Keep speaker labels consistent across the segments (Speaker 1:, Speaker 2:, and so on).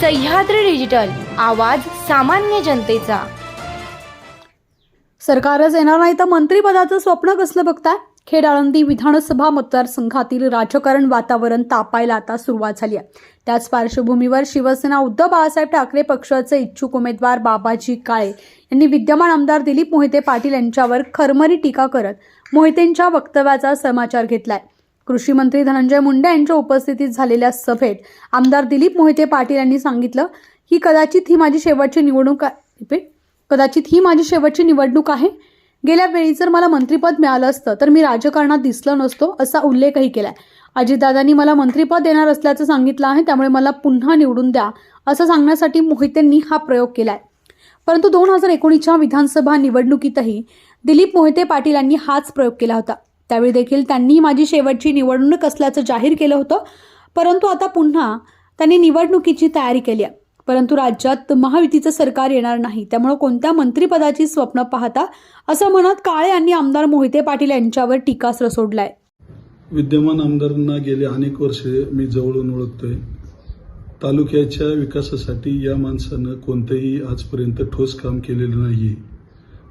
Speaker 1: Sahyadri digital आवाज सामान्य जनतेचा.
Speaker 2: सरकारच येणार नाही तर मंत्रिपदाचं स्वप्न कसलं बघताय? खेड आळंदी विधानसभा मतदारसंघातील राजकारण वातावरण तापायला आता सुरुवात झाली आहे. त्याच पार्श्वभूमीवर शिवसेना उद्धव बाळासाहेब ठाकरे पक्षाचे इच्छुक उमेदवार बाबाजी काळे यांनी विद्यमान आमदार दिलीप मोहिते पाटील यांच्यावर खरमरी टीका करत मोहितेंच्या वक्तव्याचा समाचार घेतलाय. कृषी मंत्री धनंजय मुंडे यांच्या उपस्थितीत झालेल्या सभेत आमदार दिलीप मोहिते पाटील यांनी सांगितलं की कदाचित ही माझी शेवटची निवडणूक आहे रिपीट? कदाचित ही माझी शेवटची निवडणूक आहे? गेल्या वेळी जर मला मंत्रिपद मिळालं असतं तर मी राजकारणात दिसलो नसतो असा उल्लेखही केलाय. अजितदादांनी मला मंत्रिपद देणार असल्याचं सांगितलं आहे त्यामुळे मला पुन्हा निवडून द्या असं सांगण्यासाठी मोहितेंनी हा प्रयोग केलाय. परंतु दोन हजार एकोणीसच्या विधानसभा निवडणुकीतही दिलीप मोहिते पाटील यांनी हाच प्रयोग केला होता. त्यावेळी देखील त्यांनी माझी शेवटची निवडणूक असल्याचं जाहीर केलं होतं. परंतु आता पुन्हा त्यांनी निवडणुकीची तयारी केली आहे. परंतु राज्यात महायुतीचं सरकार येणार नाही. त्यामुळे कोणत्या मंत्रिपदाची स्वप्न पाहता? असं म्हणत काळे यांनी आमदार मोहिते पाटील यांच्यावर टीकास्त्र सोडलाय.
Speaker 3: विद्यमान आमदारांना गेले अनेक वर्षे मी जवळून ओळखतोय. तालुक्याच्या विकासासाठी या माणसानं कोणतंही आजपर्यंत ठोस काम केलेलं नाही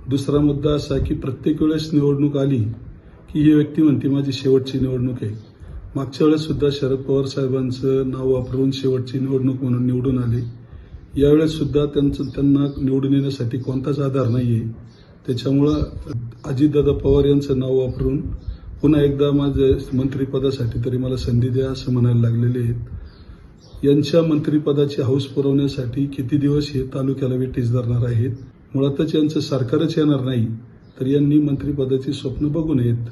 Speaker 3: दुसरा मुद्दा असा की प्रत्येक वेळेस निवडणूक आली की ही व्यक्ती म्हणते माझी शेवटची निवडणूक आहे. मागच्या वेळेस सुद्धा शरद पवार साहेबांचं नाव वापरून शेवटची निवडणूक म्हणून निवडून आले. यावेळेस सुद्धा त्यांचं त्यांना निवडून येण्यासाठी कोणताच आधार नाही आहे त्याच्यामुळं अजितदादा पवार यांचं नाव वापरून पुन्हा एकदा माझे मंत्रिपदासाठी तरी मला संधी द्या असं म्हणायला लागलेले आहेत. यांच्या मंत्रिपदाची हौस पुरवण्यासाठी किती दिवस हे तालुक्याला वेटीस धरणार आहेत? मुळातच यांचं सरकारच येणार नाही. तर यांनी मंत्रिपदाची स्वप्न बघू नयेत